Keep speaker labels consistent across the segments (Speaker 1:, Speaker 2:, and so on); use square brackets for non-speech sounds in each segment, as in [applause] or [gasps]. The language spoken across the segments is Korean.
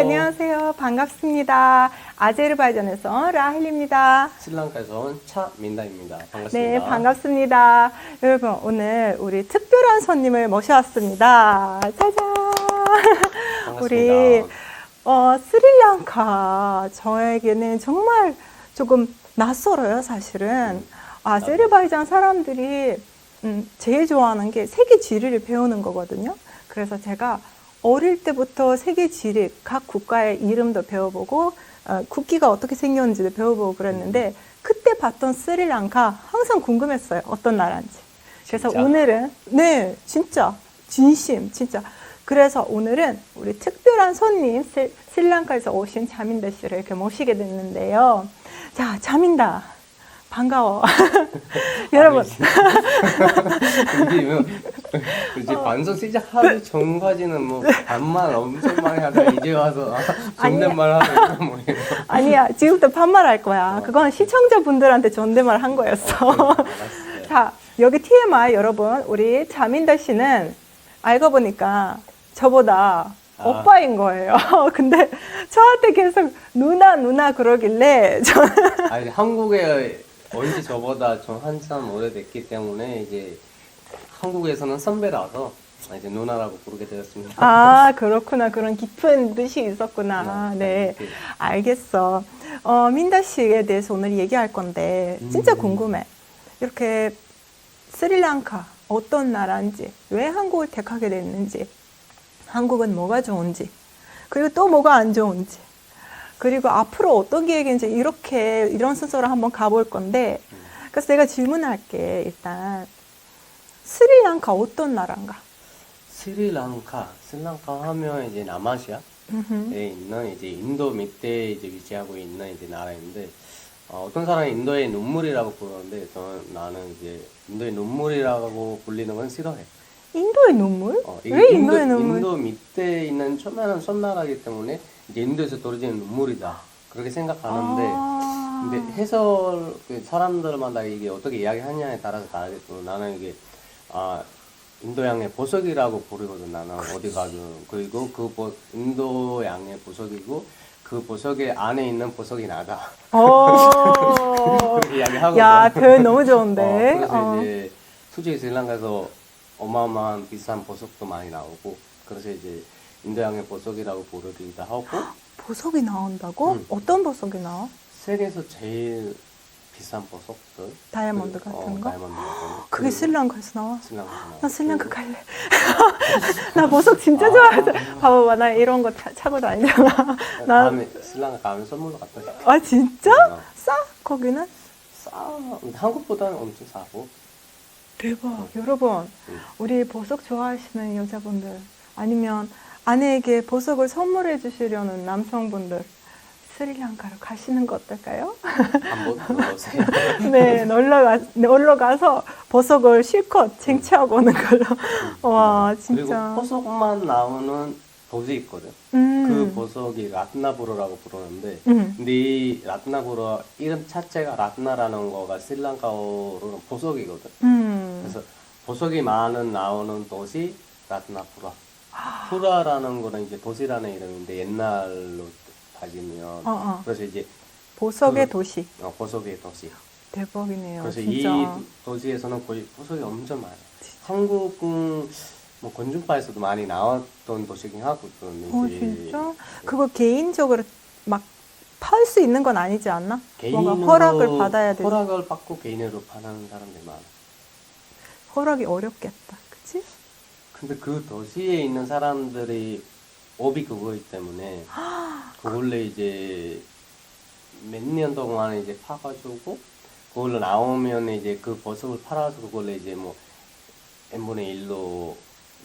Speaker 1: 안녕하세요. 반갑습니다. 아제르바이잔에서 라힐입니다.
Speaker 2: 스리랑카에서 온 차민다입니다. 반갑습니다.
Speaker 1: 네, 반갑습니다. 여러분, 오늘 우리 특별한 손님을 모셔왔습니다. 짜잔!
Speaker 2: 반갑습니다.
Speaker 1: 우리 어, 스리랑카 저에게는 정말 조금 낯설어요, 사실은. 아제르바이잔 사람들이 음, 제일 좋아하는 게 세계 지리를 배우는 거거든요. 그래서 제가 어릴 때부터 세계 지리, 각 국가의 이름도 배워보고 어, 국기가 어떻게 생겼는지도 배워보고 그랬는데 그때 봤던 스리랑카 항상 궁금했어요. 어떤 나라인지. 그래서
Speaker 2: 진짜?
Speaker 1: 오늘은 네, 진짜 진심, 진짜. 그래서 오늘은 우리 특별한 손님 스- 스리랑카에서 오신 자민다 씨를 이렇게 모시게 됐는데요. 자, 자민다 반가워. [laughs] 여러분,
Speaker 2: 뭐 이제 방송 시작하기 전까지는 뭐 반말 엄청 많이 하다 이제 와서 존댓말 하고 뭐예요.
Speaker 1: 아니야 지금부터 반말 할 거야. 그건 시청자분들한테 존댓말 한 거였어.
Speaker 2: 알았어요.
Speaker 1: 자, 여기 TMI 여러분, 우리 자민다 씨는 알고 보니까 저보다
Speaker 2: 아.
Speaker 1: 오빠인 거예요. [laughs] 근데 저한테 계속 누나 누나 그러길래
Speaker 2: 저아 이제 한국에 언제 저보다 좀 한참 오래됐기 때문에 이제 한국에서는 선배라서 이제 누나라고 부르게 되었습니다.
Speaker 1: 아, 그렇구나. 그런 깊은 뜻이 있었구나. 네.
Speaker 2: 이렇게
Speaker 1: 알겠어. 어, 민다 씨에 대해서 오늘 얘기할 건데, 진짜
Speaker 2: 음.
Speaker 1: 궁금해. 이렇게 스리랑카, 어떤 나라인지, 왜 한국을 택하게 됐는지, 한국은 뭐가 좋은지, 그리고 또 뭐가 안 좋은지, 그리고 앞으로 어떤 계획인지, 이렇게, 이런 순서로 한번 가볼 건데, 그래서 내가 질문할게, 일단. 스리랑카 어떤 나라인가?
Speaker 2: 스리랑카, 스리랑카 하면 이제 남아시아에. 있는 이제 인도 밑에 이제 위치하고 있는 이제 나라인데 어, 어떤 사람이 인도의 눈물이라고 부르는데 저는 나는 이제 인도의 눈물이라고 불리는 건 싫어해.
Speaker 1: 인도의 눈물?
Speaker 2: 어,
Speaker 1: 왜
Speaker 2: 인도,
Speaker 1: 인도의 눈물?
Speaker 2: 인도 밑에 있는 조그마한 섬나라이기 때문에 이제 인도에서 떨어지는 눈물이다 그렇게 생각하는데
Speaker 1: 아.
Speaker 2: 근데 해설 그 사람들마다 이게 어떻게 이야기하냐에 따라서 다르겠고 나는 이게 아 인도양의 보석이라고 부르거든 나는 어디 가든 그리고 그 보, 인도양의 보석이고 그 보석의 안에 있는 보석이 나다
Speaker 1: 어. [laughs]
Speaker 2: 그렇게 이야기하거든
Speaker 1: 야, 표현 너무
Speaker 2: 어,
Speaker 1: 좋은데.
Speaker 2: 그래서
Speaker 1: 어.
Speaker 2: 이제 솔직히 스리랑카에서 어마어마한 비싼 보석도 많이 나오고 그래서 이제 인도양의 보석이라고 부르기도 하고 [gasps]
Speaker 1: 보석이 나온다고?
Speaker 2: 응.
Speaker 1: 어떤 보석이 나와?
Speaker 2: 세계에서 제일 비싼 보석들
Speaker 1: 다이아몬드
Speaker 2: 그리고,
Speaker 1: 같은
Speaker 2: 어,
Speaker 1: 거?
Speaker 2: 다이아몬드 같은 거 [gasps]
Speaker 1: 그게
Speaker 2: 그리고
Speaker 1: 스리랑카에서 나와?
Speaker 2: 스리랑카에서 나와.
Speaker 1: 나 스리랑카
Speaker 2: 그리고
Speaker 1: 갈래. [laughs] 나 보석 진짜 좋아해서. 봐봐봐, 나 이런 거 차, 차고 다니잖아. 나,
Speaker 2: 다음에 스리랑카 가면 선물로 갖다 줄게
Speaker 1: 아, 진짜?
Speaker 2: 어.
Speaker 1: 싸? 거기는?
Speaker 2: 싸 한국보다는 엄청 싸고
Speaker 1: 대박. 여러분,
Speaker 2: 응.
Speaker 1: 우리 보석 좋아하시는 여자분들, 아니면 아내에게 보석을 선물해 주시려는 남성분들, 스리랑카로 가시는 거 어떨까요?
Speaker 2: 한번 [laughs]
Speaker 1: 네, 놀러 가, 놀러 가서 보석을 실컷 쟁취하고 오는 걸로. 와,
Speaker 2: 그리고
Speaker 1: 진짜.
Speaker 2: 보석만 나오는 도시 있거든
Speaker 1: 음.
Speaker 2: 그 보석이 라트나부르라고 부르는데
Speaker 1: 음.
Speaker 2: 근데 이 라트나부르 이름 자체가 라트나라는 거가 스리랑카어로는 보석이거든
Speaker 1: 음.
Speaker 2: 그래서 보석이 많은 나오는 도시 라트나푸라.
Speaker 1: 아.
Speaker 2: 푸라라는 거는 이제 도시라는 이름인데 옛날로 따지면
Speaker 1: 어, 어.
Speaker 2: 그래서 이제
Speaker 1: 보석의
Speaker 2: 그-
Speaker 1: 도시.
Speaker 2: 어, 보석의 도시.
Speaker 1: 대박이네요.
Speaker 2: 그래서
Speaker 1: 진짜.
Speaker 2: 이 도시에서는 거의 보석이 엄청 많아요. 한국은 뭐 건중파에서도 많이 나왔던 도시긴 하거든.
Speaker 1: 어, 진짜? 그거 개인적으로 막 팔 수 있는 건 아니지 않나? 뭔가
Speaker 2: 개인으로
Speaker 1: 허락을 받아야 되지.
Speaker 2: 허락을 받고 개인으로 파는 사람들이 많아.
Speaker 1: 허락이 어렵겠다. 그치?
Speaker 2: 근데 그 도시에 있는 사람들이 업이 그거이기 때문에 [gasps] 그걸로 이제 몇 년 동안 이제 파가지고 그걸로 나오면 이제 그 보석을 팔아서 그걸로 이제 뭐 n분의 1로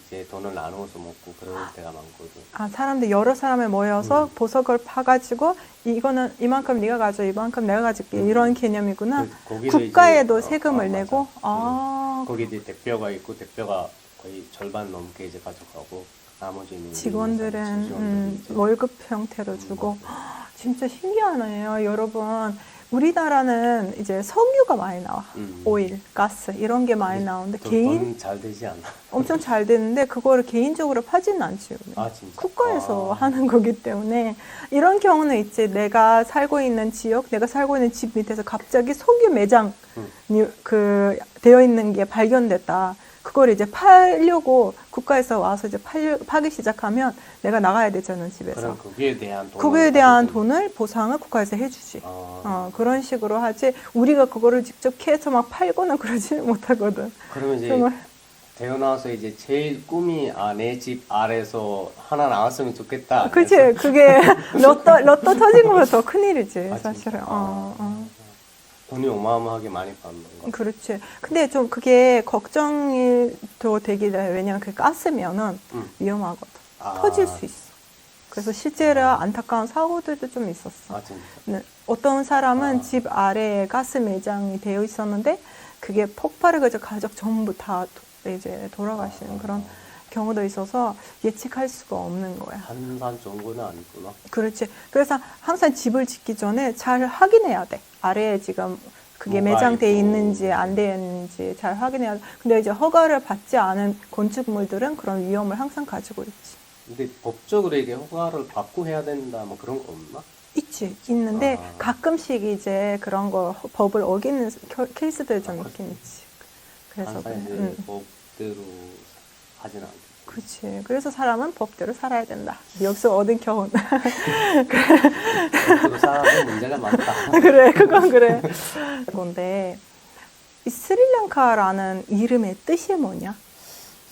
Speaker 2: 이제 돈을 나누어서 먹고 그럴 [gasps] 때가 많거든.
Speaker 1: 아, 사람들 여러 사람이 모여서
Speaker 2: 음.
Speaker 1: 보석을 파가지고 이거는 이만큼 네가 가져, 이만큼 내가 가질게
Speaker 2: 음.
Speaker 1: 이런 개념이구나.
Speaker 2: 그-
Speaker 1: 국가에도
Speaker 2: 이제-
Speaker 1: 세금을
Speaker 2: 어, 어,
Speaker 1: 내고.
Speaker 2: 아, 거기 이제 대표가 있고 대표가 거의 절반 넘게 이제 가져가고 나머지는 이제
Speaker 1: 직원들은 음,
Speaker 2: 이제
Speaker 1: 월급 형태로
Speaker 2: 음,
Speaker 1: 주고
Speaker 2: 맞아.
Speaker 1: 진짜 신기하네요, 여러분. 우리나라는 이제 석유가 많이 나와.
Speaker 2: 음.
Speaker 1: 오일, 가스 이런 게 많이
Speaker 2: 네,
Speaker 1: 나오는데
Speaker 2: 돈-
Speaker 1: 개인
Speaker 2: 돈잘 되지 않아.
Speaker 1: 엄청 잘 되는데 그거를 개인적으로 파지는 않지.
Speaker 2: 아 진짜.
Speaker 1: 국가에서
Speaker 2: 아.
Speaker 1: 하는 거기 때문에 이런 경우는 있지. 내가 살고 있는 지역, 내가 살고 있는 집 밑에서 갑자기 석유 매장이
Speaker 2: 음.
Speaker 1: 그 되어 있는 게 발견됐다. 그걸 이제 팔려고 국가에서 와서 이제 팔, 파기 시작하면 내가 나가야 되잖아 집에서.
Speaker 2: 그럼 거기에 대한 돈.
Speaker 1: 그거에 대한 돈을 보상을 국가에서 해주지.
Speaker 2: 아,
Speaker 1: 어, 그런 식으로 하지. 우리가 그거를 직접 캐서 막 팔고는 [laughs] 그러지는 못하거든.
Speaker 2: 그러면 이제
Speaker 1: 정말.
Speaker 2: 태어나서 이제 제일 꿈이 아 내 집 아래서 하나 나왔으면 좋겠다.
Speaker 1: 그치.
Speaker 2: 그래서-
Speaker 1: 그게 [laughs] [laughs] 로또, 로또 터진 것보다 더 큰 일이지,
Speaker 2: 아,
Speaker 1: 사실은.
Speaker 2: 진짜?
Speaker 1: 어,
Speaker 2: 아,
Speaker 1: 어.
Speaker 2: 돈이 어마어마하게 많이 받는 거.
Speaker 1: 그렇지. 근데 좀 그게 걱정이 더 되기도 해. 왜냐면 그 가스면은
Speaker 2: 음.
Speaker 1: 위험하거든.
Speaker 2: 아.
Speaker 1: 터질 수 있어. 그래서 실제로 안타까운 사고들도 좀 있었어.
Speaker 2: 아.
Speaker 1: 네. 어떤 사람은
Speaker 2: 아.
Speaker 1: 집 아래에 가스 매장이 되어 있었는데 그게 폭발을 그저 가족 전부 다 도- 이제 돌아가시는 그런 경우도 있어서 예측할 수가 없는 거야.
Speaker 2: 한산 거는 아니구나.
Speaker 1: 그렇지. 그래서 항상 집을 짓기 전에 잘 확인해야 돼. 아래에 지금 그게 매장돼
Speaker 2: 있고.
Speaker 1: 있는지 안돼 있는지 잘 확인해야 돼. 근데 이제 허가를 받지 않은 건축물들은 그런 위험을 항상 가지고 있지.
Speaker 2: 근데 법적으로 이게 허가를 받고 해야 된다 뭐 그런 거 없나?
Speaker 1: 있지. 있는데
Speaker 2: 아.
Speaker 1: 가끔씩 이제 그런 거 허- 법을 어기는 겨- 케이스들 좀
Speaker 2: 아,
Speaker 1: 있긴. 있지. 그래서
Speaker 2: 항상
Speaker 1: 그래.
Speaker 2: 이제
Speaker 1: 응.
Speaker 2: 법대로 하진 않고.
Speaker 1: 그렇지. 그래서 사람은 법대로 살아야 된다. 여기서 얻은 교훈.
Speaker 2: 법대로 살아도 문제가 많다. [laughs]
Speaker 1: 그래, 그건 그래. 그런데 이 스리랑카라는 이름의 뜻이 뭐냐?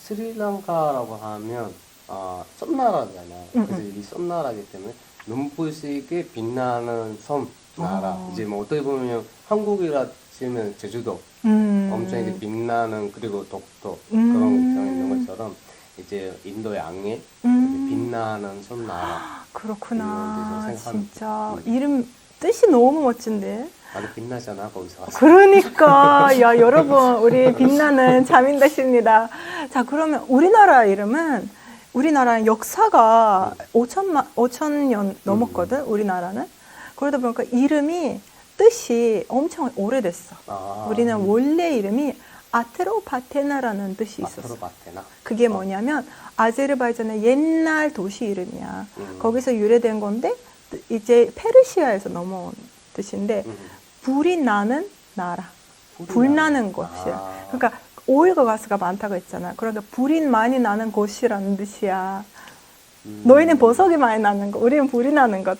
Speaker 2: 스리랑카라고 하면 아 섬나라잖아.
Speaker 1: 응,
Speaker 2: 그래서 이 섬나라기 때문에 눈부시게 빛나는 섬 나라.
Speaker 1: 어.
Speaker 2: 이제 뭐 어떻게 보면 한국이라 치면 제주도
Speaker 1: 음.
Speaker 2: 엄청 이제 빛나는 그리고 독도
Speaker 1: 음.
Speaker 2: 그런 게 있는 것처럼 이제 인도 양의
Speaker 1: 음.
Speaker 2: 빛나는 섬나라.
Speaker 1: 그렇구나. 진짜
Speaker 2: 음.
Speaker 1: 이름 뜻이 너무 멋진데.
Speaker 2: 나도 빛나잖아 거기서 와서.
Speaker 1: 그러니까 야 여러분 우리 빛나는 자민다십니다. 자 그러면 우리나라 이름은 우리나라는 역사가 5천만 5천 년 넘었거든. 우리나라는 그러다 보니까 이름이 뜻이 엄청 오래됐어.
Speaker 2: 아,
Speaker 1: 우리는 원래 이름이 아트로바테나라는 뜻이 있었어.
Speaker 2: 아트로바테나.
Speaker 1: 그게 뭐냐면 아제르바이잔의 옛날 도시 이름이야.
Speaker 2: 음.
Speaker 1: 거기서 유래된 건데 이제 페르시아에서 넘어온 뜻인데
Speaker 2: 음.
Speaker 1: 불이 나는 나라.
Speaker 2: 불이
Speaker 1: 불
Speaker 2: 나는-
Speaker 1: 곳이야.
Speaker 2: 아.
Speaker 1: 그러니까 오일과 가스가 많다고 했잖아. 그러니까 불이 많이 나는 곳이라는 뜻이야.
Speaker 2: 음.
Speaker 1: 너희는 보석이 많이 나는 것, 우리는 불이 나는 것.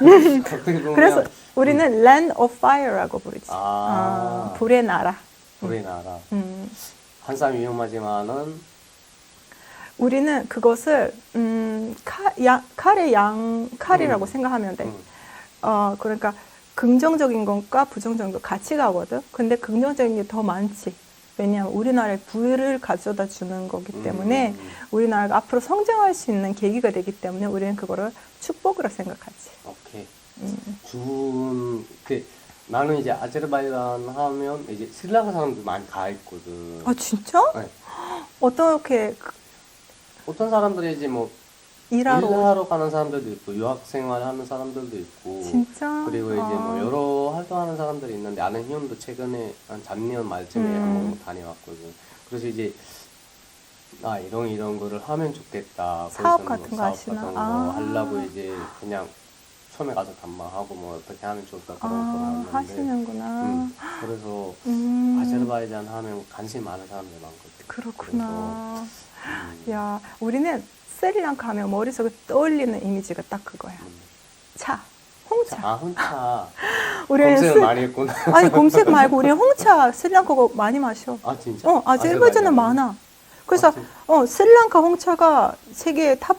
Speaker 1: [laughs] 그래서 우리는 Land of Fire라고 부르지.
Speaker 2: 아.
Speaker 1: 어, 불의 나라.
Speaker 2: 불의 나라.
Speaker 1: 음.
Speaker 2: 항상 위험하지만은
Speaker 1: 우리는 그것을 음, 칼, 야, 칼의 양 칼이라고
Speaker 2: 음.
Speaker 1: 생각하면 돼.
Speaker 2: 음.
Speaker 1: 어, 그러니까 긍정적인 것과 부정적인 것 같이 가거든. 근데 긍정적인 게 더 많지. 왜냐하면 우리나라에 부를 가져다 주는 거기 때문에
Speaker 2: 음.
Speaker 1: 우리나라가 앞으로 성장할 수 있는 계기가 되기 때문에 우리는 그거를 축복으로 생각하지.
Speaker 2: 오케이.
Speaker 1: 음.
Speaker 2: 좋은 그 나는 이제 아제르바이잔 하면 이제 스리랑카 사람들 많이 가 있거든.
Speaker 1: 아 진짜?
Speaker 2: 네.
Speaker 1: 어떻게 그-
Speaker 2: 어떤 사람들이 이제 뭐
Speaker 1: 일하러?
Speaker 2: 일하러 가는 사람들도 있고 유학 생활 하는 사람들도 있고
Speaker 1: 진짜?
Speaker 2: 그리고 이제 뭐
Speaker 1: 아.
Speaker 2: 여러 활동하는 사람들이 있는데 아는 희원도 최근에 한 작년 말쯤에
Speaker 1: 음.
Speaker 2: 한번 다녀왔거든. 그래서 이제 아 이런 이런 거를 하면 좋겠다.
Speaker 1: 사업
Speaker 2: 뭐
Speaker 1: 같은 거
Speaker 2: 사업
Speaker 1: 하시나?
Speaker 2: 같은 거
Speaker 1: 아.
Speaker 2: 하려고 이제 그냥 처음에 가서 담마하고 뭐 어떻게 하면 좋을까 그런 거
Speaker 1: 아, 하시는구나.
Speaker 2: 음, 그래서
Speaker 1: 음,
Speaker 2: 아제르바이잔 하면 관심 많은 사람들 많거든.
Speaker 1: 그렇구나.
Speaker 2: 음,
Speaker 1: 야, 우리는 스리랑카 하면 머릿속에 떠올리는 이미지가 딱 그거야.
Speaker 2: 음.
Speaker 1: 차, 홍차.
Speaker 2: 자, 아 혼자 [laughs]
Speaker 1: 우리는
Speaker 2: 검색을
Speaker 1: 스-
Speaker 2: 많이 했구나.
Speaker 1: 아니 검색 [laughs] 말고 우리는 홍차 스리랑카 거 많이 마셔.
Speaker 2: 아 진짜?
Speaker 1: 어, 아제르바이잔은 많아. 그래서
Speaker 2: 아?
Speaker 1: 어 스리랑카 홍차가 세계 탑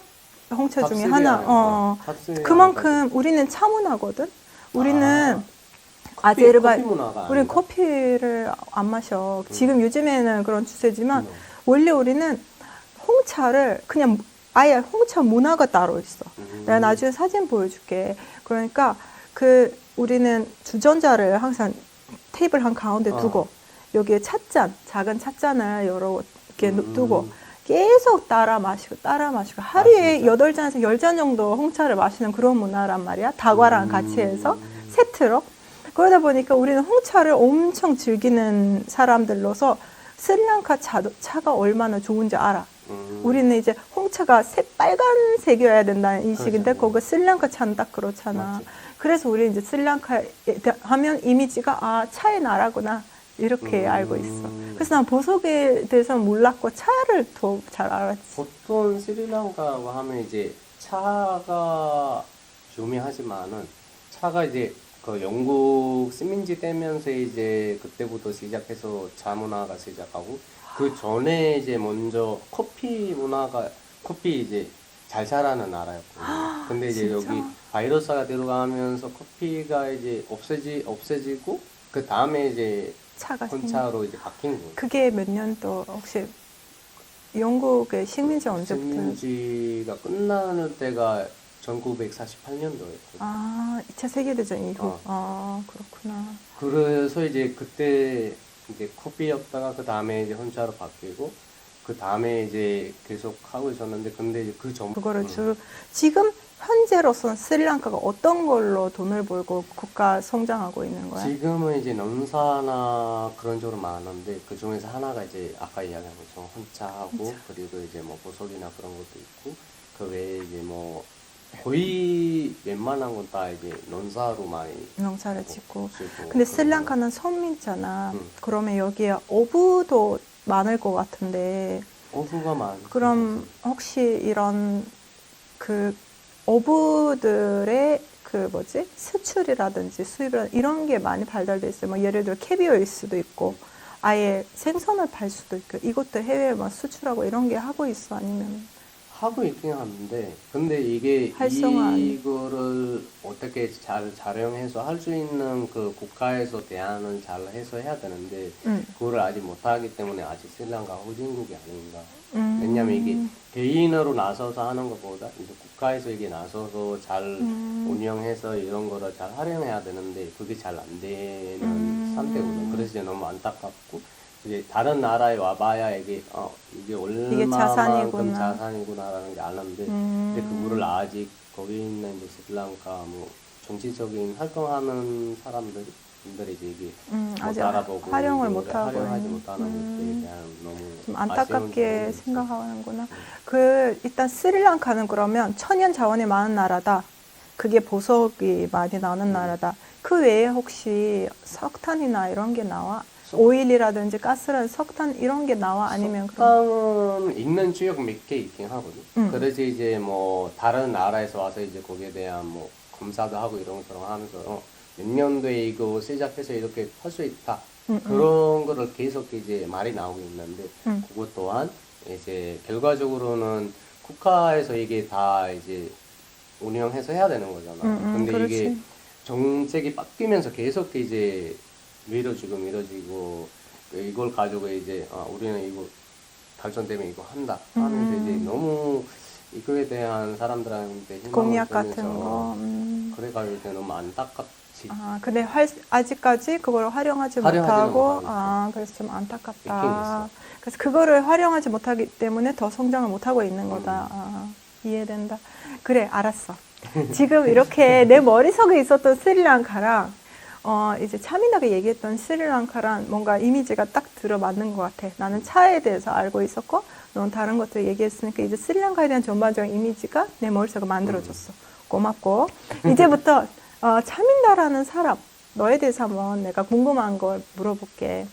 Speaker 1: 홍차 중에
Speaker 2: 탑3
Speaker 1: 하나. 어,
Speaker 2: 탑3
Speaker 1: 그만큼 우리는 차 문화거든. 우리는
Speaker 2: 아,
Speaker 1: 아제르바이
Speaker 2: 커피 문화가
Speaker 1: 우리는
Speaker 2: 아닌가?
Speaker 1: 커피를 안 마셔. 지금 요즘에는 그런 추세지만
Speaker 2: 음.
Speaker 1: 원래 우리는 홍차를 그냥 아예 홍차 문화가 따로 있어.
Speaker 2: 음.
Speaker 1: 내가 나중에 사진 보여줄게. 그러니까 그 우리는 주전자를 항상 테이블 한 가운데
Speaker 2: 어.
Speaker 1: 두고 여기에 찻잔, 작은 찻잔을 여러 개
Speaker 2: 음.
Speaker 1: 두고 계속 따라 마시고 따라 마시고 하루에? 여덟 잔에서 열 잔 정도 홍차를 마시는 그런 문화란 말이야. 다과랑
Speaker 2: 음.
Speaker 1: 같이 해서 세트로. 그러다 보니까 우리는 홍차를 엄청 즐기는 사람들로서 스리랑카 차, 차가 얼마나 좋은지 알아.
Speaker 2: 음.
Speaker 1: 우리는 이제 홍차가 새 빨간색이어야 된다는 인식인데
Speaker 2: 그렇죠.
Speaker 1: 거기 스리랑카 차는 딱 그렇잖아.
Speaker 2: 맞지.
Speaker 1: 그래서 우리 이제 스리랑카에 대- 하면 이미지가 아 차의 나라구나 이렇게
Speaker 2: 음.
Speaker 1: 알고 있어. 그래서 난 보석에 대해서는 몰랐고 차를 더 잘 알았지.
Speaker 2: 보통 스리랑카라고 하면 이제 차가 유명하지만은 차가 이제 그 영국 식민지 때면서 이제 그때부터 시작해서 차 문화가 시작하고 그 전에 이제 먼저 커피 문화가 커피 이제 잘 자라는 나라였거든요. 근데 이제
Speaker 1: 진짜?
Speaker 2: 여기 바이러스가 들어가면서 커피가 이제 없어지 없어지고 그 다음에 이제
Speaker 1: 차가 생
Speaker 2: 혼차로 이제 바뀐 거예요.
Speaker 1: 그게 몇 년도 혹시 영국의 식민지 언제부터?
Speaker 2: 식민지가 끝나는 때가 1948년도였고
Speaker 1: 아, 2차 세계대전 이후.
Speaker 2: 어.
Speaker 1: 아, 그렇구나.
Speaker 2: 그래서 이제 그때 이제 커피였다가 그 다음에 이제 혼자로 바뀌고 그 다음에 이제 계속 하고 있었는데 근데 이제 그 전,
Speaker 1: 그거를
Speaker 2: 음,
Speaker 1: 주로 지금 현재로서는 스리랑카가 어떤 걸로 돈을 벌고 국가 성장하고 있는 거야?
Speaker 2: 지금은 이제 농사나 그런 쪽으로 많은데 그 중에서 하나가 이제 아까 이야기한 것처럼 혼자하고 그리고 이제 뭐 보석이나 그런 것도 있고 그 외에 이제 뭐 거의 웬만한 건 다 이제 농사로 많이
Speaker 1: 농사를 짓고. 근데 스리랑카는 섬이잖아.
Speaker 2: 음.
Speaker 1: 그러면 여기에 어부도 많을 것 같은데,
Speaker 2: 거. 어부가 많
Speaker 1: 그럼 혹시 이런 그 어부들의 그 뭐지 수출이라든지 수입이라든지 이런 게 많이 발달돼 있어요. 뭐 예를 들어 캐비어일 수도 있고 아예 생선을 팔 수도 있고 이것도 해외에 막 수출하고 이런 게 하고 있어 아니면
Speaker 2: 하고 있긴 하는데 근데 이게
Speaker 1: 활성화.
Speaker 2: 이거를 어떻게 잘 활용해서 할 수 있는 그 국가에서 대안을 잘 해서 해야 되는데
Speaker 1: 음.
Speaker 2: 그거를 아직 못하기 때문에 아직 스리랑카 후진국이 아닌가
Speaker 1: 음.
Speaker 2: 왜냐면 이게 개인으로 나서서 하는 것보다 이제 국가에서 이게 나서서 잘
Speaker 1: 음.
Speaker 2: 운영해서 이런 거를 잘 활용해야 되는데 그게 잘 안 되는
Speaker 1: 음.
Speaker 2: 상태거든. 그래서 이제 너무 안타깝고 이제 다른 나라에 와봐야 이게 어 이게 얼마만큼
Speaker 1: 자산이구나.
Speaker 2: 자산이구나라는 게 아는데
Speaker 1: 음.
Speaker 2: 근데 그거를 아직 거기 있는 이제 스리랑카 뭐 정치적인 활동하는 사람들 분들이 이제 이게
Speaker 1: 음,
Speaker 2: 못
Speaker 1: 아직
Speaker 2: 알아보고
Speaker 1: 활용을 못하고
Speaker 2: 활용하지. 못하는
Speaker 1: 음.
Speaker 2: 것에 대한 너무
Speaker 1: 좀 안타깝게. 생각하는구나. 그 일단 스리랑카는 그러면 천연 자원이 많은 나라다. 그게 보석이 많이 나는
Speaker 2: 음.
Speaker 1: 나라다. 그 외에 혹시 석탄이나 이런 게 나와?
Speaker 2: 석-
Speaker 1: 오일이라든지 가스라든지 석탄 이런 게 나와? 아니면
Speaker 2: 석탄은 있는 지역 몇 개 있긴 하거든.
Speaker 1: 음.
Speaker 2: 그래서 이제 뭐 다른 나라에서 와서 이제 거기에 대한 뭐 검사도 하고 이런 것처럼 하면서 어, 몇 년도에 이거 시작해서 이렇게 할 수 있다.
Speaker 1: 음, 음.
Speaker 2: 그런 거를 계속 이제 말이 나오고 있는데
Speaker 1: 음.
Speaker 2: 그것 또한 이제 결과적으로는 국가에서 이게 다 이제 운영해서 해야 되는 거잖아.
Speaker 1: 음, 음,
Speaker 2: 근데
Speaker 1: 그렇지.
Speaker 2: 이게 정책이 바뀌면서 계속 이제 미뤄지고 미뤄지고 이걸 가지고 이제 아, 우리는 이거 발전되면 이거 한다 하면서
Speaker 1: 음.
Speaker 2: 이제 너무 이거에 대한 사람들한테
Speaker 1: 공약 같은 거. 음.
Speaker 2: 그래가지고 이제 너무 안타깝지.
Speaker 1: 아, 근데 활, 아직까지 그걸 활용하지 못하고. 아, 그래서 좀 안타깝다. 그래서 그거를 활용하지 못하기 때문에 더 성장을 못하고 있는 거다.
Speaker 2: 음.
Speaker 1: 아, 이해된다. 그래, 알았어. 지금 이렇게 내 머릿속에 있었던 스리랑카랑, 어, 이제 차민하게 얘기했던 스리랑카랑 뭔가 이미지가 딱 들어맞는 것 같아. 나는 차에 대해서 알고 있었고, 넌 다른 것들 얘기했으니까 이제 스리랑카에 대한 전반적인 이미지가 내 머릿속에 만들어졌어. 고맙고. 이제부터, 어, 차민다라는 사람, 너에 대해서 한번 내가 궁금한 걸 물어볼게.